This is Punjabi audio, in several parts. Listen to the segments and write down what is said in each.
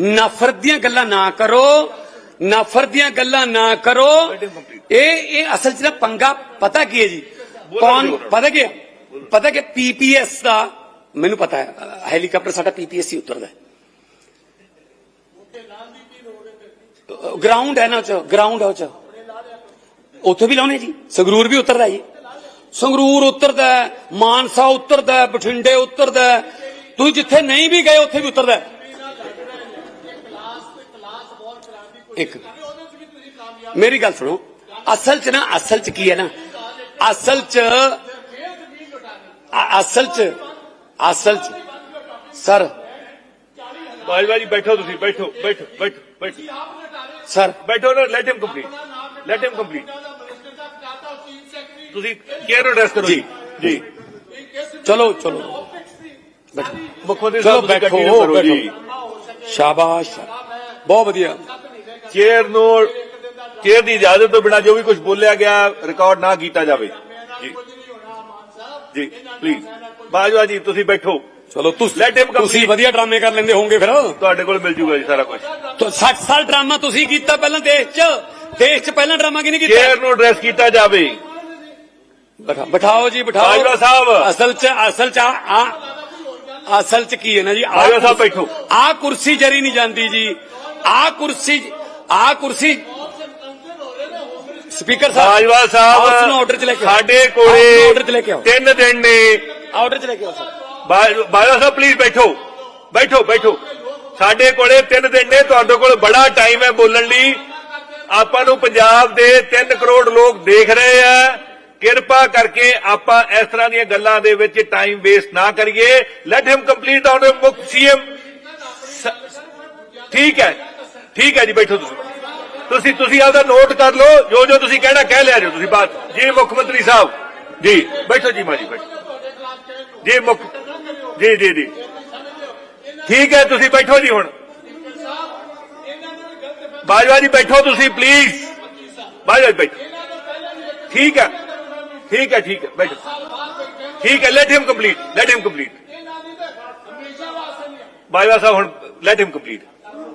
ਨਫ਼ਰਤ ਦੀਆਂ ਗੱਲਾਂ ਨਾ ਕਰੋ ਨਫ਼ਰਤ ਦੀਆਂ ਗੱਲਾਂ ਨਾ ਕਰੋ। ਇਹ ਇਹ ਅਸਲ 'ਚ ਨਾ ਪੰਗਾ ਪਤਾ ਕੀ ਹੈ ਜੀ? ਕੌਣ ਪਤਾ ਕੀ? ਪਤਾ ਕਿ ਪੀਪੀਐਸ ਦਾ ਮੈਨੂੰ ਪਤਾ ਹੈ ਹੈਲੀਕਾਪਟਰ ਸਾਡਾ ਪੀਪੀਐਸ ਹੀ ਉਤਰਦਾ ਹੈ। ਗਰਾਊਂਡ ਹੈ ਨਾ ਉਹ ਚ ਗਰਾਊਂਡ ਹੈ ਉਹ ਚ। ਉੱਥੇ ਵੀ ਲਾਉਣੇ ਜੀ ਸੰਗਰੂਰ ਵੀ ਉਤਰਦਾ ਜੀ। ਸੰਗਰੂਰ ਉਤਰਦਾ ਮਾਨਸਾ ਉਤਰਦਾ ਬਠਿੰਡੇ ਉਤਰਦਾ। ਤੁਸੀਂ ਜਿੱਥੇ ਨਹੀਂ ਵੀ ਗਏ ਉੱਥੇ ਵੀ ਉਤਰਦਾ ਹੈ। ਇੱਕ ਮੇਰੀ ਗੱਲ ਸੁਣੋ ਅਸਲ ਚ ਨਾ ਅਸਲ ਚ ਕੀ ਹੈ ਨਾ ਅਸਲ ਚ ਅ- ਅਸਲ ਚ ਅਸਲ ਚ ਸਰ ਬਾਜਵਾ ਜੀ ਬੈਠੋ ਤੁਸੀਂ ਬੈਠੋ ਬੈਠੋ ਬੈਠੋ ਬੈਠੋ ਸਰ ਬੈਠੋ ਨਾ let him complete let him complete ਤੁਸੀਂ ਕੇਅਰ ਐਡਰੈਸ ਕਰੋ ਜੀ ਜੀ ਚਲੋ ਚਲੋ ਬੈਠੋ ਮੁੱਖ ਮੰਤਰੀ ਚਲੋ ਸਾਹਿਬ ਤੁਸੀਂ ਬੈਠੋ, ਕੰਟੀਨਿਊ ਕਰੋ ਜੀ ਸ਼ਾਬਾਸ਼ ਬਹੁਤ ਵਧੀਆ ਚੇਅਰ ਨੂੰ ਚੇਅਰ ਦੀ ਇਜਾਜ਼ਤ ਤੋਂ ਬਿਨਾ ਜੋ ਵੀ ਕੁਝ ਬੋਲਿਆ ਗਿਆ ਰਿਕਾਰਡ ਨਾ ਕੀਤਾ ਜਾਵੇ। ਜੀ। ਜੀ ਪਲੀਜ਼ ਬਾਜਵਾ ਜੀ ਤੁਸੀਂ ਬੈਠੋ। ਚਲੋ ਤੁਸੀਂ ਵਧੀਆ ਡਰਾਮੇ ਕਰ ਲੈਂਦੇ ਹੋਵੋਗੇ ਫਿਰ। ਤੁਹਾਡੇ ਕੋਲ ਮਿਲ ਜੂਗਾ ਜੀ ਸਾਰਾ ਕੁਝ ਤੋ 60 ਸਾਲ ਡਰਾਮਾ ਤੁਸੀਂ ਕੀਤਾ ਪਹਿਲਾਂ ਦੇਸ਼ 'ਚ। ਦੇਸ਼ 'ਚ ਪਹਿਲਾਂ ਡਰਾਮਾ ਕਿਹਨੇ ਕੀਤਾ? ਚੇਅਰ ਨੂੰ ਐਡਰੈਸ ਕੀਤਾ ਜਾਵੇ। ਬਿਠਾ- ਬਿਠਾਓ ਜੀ ਬਿਠਾਓ। ਬਾਜਵਾ ਸਾਹਿਬ। ਅਸਲ 'ਚ ਅਸਲ 'ਚ ਆ ਅਸਲ 'ਚ ਕੀ ਹੈ ਨਾ ਜੀ? ਬਾਜਵਾ ਸਾਹਿਬ ਬੈਠੋ। ਆ ਕੁਰਸੀ ਜਰੀ ਨਹੀਂ ਜਾਂਦੀ ਜੀ। ਆ ਕੁਰਸੀ ਆ ਕੁਰਸੀ। ਸਪੀਕਰ ਸਾਹਿਬ ਬਾਜਵਾ ਸਾਹਿਬ ਉਸਨੂੰ ਆਰਡਰ 'ਚ ਲੈ ਕੇ ਆਓ। ਸਾਡੇ ਕੋਲੇ ਆਰਡਰ 'ਚ ਲੈ ਕੇ ਆਓ। ਤਿੰਨ ਦਿਨ ਨੇ। ਆਰਡਰ 'ਚ ਲੈ ਕੇ ਆਓ ਸਰ ਬਾਜਵਾ ਸਾਹਿਬ ਪਲੀਜ਼ ਬੈਠੋ। ਬੈਠੋ ਬੈਠੋ। ਸਾਡੇ ਕੋਲੇ ਤਿੰਨ ਦਿਨ ਨੇ ਤੁਹਾਡੇ ਕੋਲ ਬੜਾ ਟਾਈਮ ਹੈ ਬੋਲਣ ਲਈ। ਆਪਾਂ ਨੂੰ ਪੰਜਾਬ ਦੇ 3 ਕਰੋੜ ਲੋਕ ਦੇਖ ਰਹੇ ਆ। ਕਿਰਪਾ ਕਰਕੇ ਆਪਾਂ ਇਸ ਤਰ੍ਹਾਂ ਦੀਆਂ ਗੱਲਾਂ ਦੇ ਵਿੱਚ ਟਾਈਮ ਵੇਸਟ ਨਾ ਕਰੀਏ। ਲੈਟ ਹਿਮ ਕੰਪਲੀਟ ਆਨ ਮੁੱਖ ਸੀਐਮ ਠੀਕ ਹੈ। ਠੀਕ ਹੈ ਜੀ, ਬੈਠੋ ਤੁਸੀਂ। ਤੁਸੀਂ ਤੁਸੀਂ ਆਪਦਾ ਨੋਟ ਕਰ ਲਓ, ਜੋ ਜੋ ਤੁਸੀਂ ਕਹਿਣਾ, ਕਹਿ ਲਿਆ ਜੋ ਤੁਸੀਂ ਬਾਤ ਜੀ, ਮੁੱਖ ਮੰਤਰੀ ਸਾਹਿਬ, ਜੀ, ਬੈਠੋ ਜੀ ਮਾਜੀ ਬੈਠੋ। ਜੀ, ਮੁੱਖ, ਜੀ ਜੀ ਜੀ। ਠੀਕ ਹੈ, ਤੁਸੀਂ ਬੈਠੋ ਜੀ ਹੁਣ। ਬਾਜਵਾ ਜੀ, ਬੈਠੋ ਤੁਸੀਂ ਪਲੀਜ਼ ਬਾਜਵਾ ਜੀ, ਬੈਠੋ। ਠੀਕ ਹੈ ਠੀਕ ਹੈ ਠੀਕ ਹੈ, ਬੈਠੋ। ਠੀਕ ਹੈ let him complete let him complete Bajwa sahib ਹੁਣ ਲੈਟ ਹਿਮ ਕੰਪਲੀਟ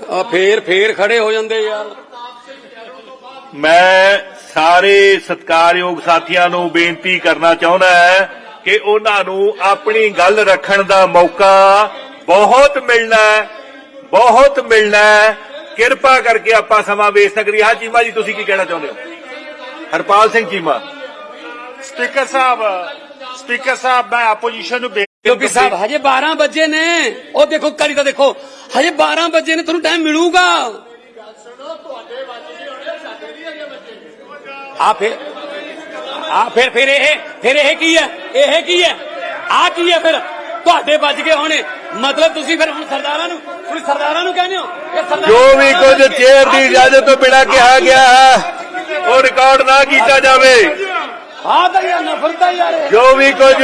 ਆ ਫੇਰ ਫੇਰ ਖੜੇ ਹੋ ਜਾਂਦੇ ਯਾਰ। ਮੈਂ ਸਾਰੇ ਸਤਿਕਾਰਯੋਗ ਸਾਥੀਆਂ ਨੂੰ ਬੇਨਤੀ ਕਰਨਾ ਚਾਹੁੰਦਾ ਹੈ ਕਿ ਉਹਨਾਂ ਨੂੰ ਆਪਣੀ ਗੱਲ ਰੱਖਣ ਦਾ ਮੌਕਾ ਬਹੁਤ ਮਿਲਣਾ ਹੈ ਬਹੁਤ ਮਿਲਣਾ ਹੈ। ਕਿਰਪਾ ਕਰਕੇ ਆਪਾਂ ਸਮਾਂ ਵੇਚ ਸਕਰੀ ਹਾਂ ਚੀਮਾ ਜੀ ਤੁਸੀਂ ਕੀ ਕਹਿਣਾ ਚਾਹੁੰਦੇ ਹੋ? ਹਰਪਾਲ ਸਿੰਘ ਚੀਮਾ। ਸਪੀਕਰ ਸਾਹਿਬ ਸਪੀਕਰ ਸਾਹਿਬ ਮੈਂ ਆਪੋਜੀਸ਼ਨ ਨੂੰ ਕਿਉਂਕਿ ਸਾਹਿਬ ਹਜੇ 12 ਵਜੇ ਨੇ। ਉਹ ਦੇਖੋ ਕਰੀ ਤਾਂ ਦੇਖੋ। ਹਜੇ 12 ਵਜੇ ਨੇ ਤੁਹਾਨੂੰ ਟਾਈਮ ਮਿਲੂਗਾ। ਆ ਫਿਰ ਆ ਫਿਰ ਫਿਰ ਇਹ ਫਿਰ ਇਹ ਕੀ ਹੈ? ਇਹ ਕੀ ਹੈ? ਆ ਕੀ ਹੈ ਫਿਰ? ਤੁਹਾਡੇ ਵੱਜ ਗਏ ਹੋਣੇ। ਮਤਲਬ ਤੁਸੀਂ ਫਿਰ ਹੁਣ ਸਰਦਾਰਾਂ ਨੂੰ ਤੁਸੀਂ ਸਰਦਾਰਾਂ ਨੂੰ ਕਹਿੰਦੇ ਹੋ? ਜੋ ਵੀ ਕੁਝ ਚੇਅਰ ਦੀ ਇਜਾਜ਼ਤ ਤੋਂ ਬਿਨਾਂ ਕਿਹਾ ਗਿਆ ਹੈ ਉਹ ਰਿਕਾਰਡ ਨਾ ਕੀਤਾ ਜਾਵੇ। ਹਾਂ ਤਾਂ ਯਾਰ ਨਫ਼ਰਤ ਹੈ ਯਾਰ। ਜੋ ਵੀ ਕੁਝ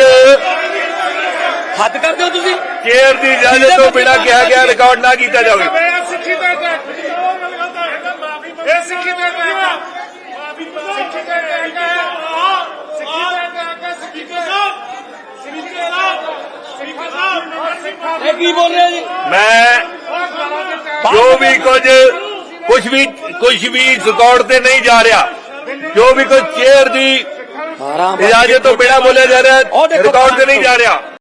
ਹੱਦ ਕਰਦੇ ਹੋ ਤੁਸੀਂ ਚੇਅਰ ਦੀ ਇਜਾਜ਼ਤ ਤੋਂ ਬਿਨਾਂ ਕਿਹਾ ਗਿਆ ਰਿਕਾਰਡ ਨਾ ਕੀਤਾ ਜਾਵੇ ਇਹ ਸਿੱਖੀ ਦਾ ਅਟੈਕ ਇਹ ਸਿੱਖੀ ਦਾ ਅਟੈਕ ਸਿੱਖੀ ਦਾ ਅਟੈਕ ਸਿੱਖੀ ਦਾ attack speaker sahib speaker sahib speaker sahib ਇਹ ਕੀ ਬੋਲ ਰਹੇ ਜੀ ਮੈਂ ਜੋ ਵੀ ਕੁਝ ਕੁਝ ਵੀ ਕੁਝ ਵੀ ਰਿਕਾਰਡ ਤੇ ਨਹੀਂ ਜਾ ਰਿਹਾ ਜੋ ਵੀ ਕੁਝ ਚੇਅਰ ਦੀ 12 ਇਜਾਜ਼ਤ ਤੋਂ ਬਿਨਾਂ ਬੋਲਿਆ ਜਾ ਰਿਹਾ ਉਹ ਦੇਖੋ ਰਿਕਾਰਡ ਤੇ ਨਹੀਂ ਜਾ ਰਿਹਾ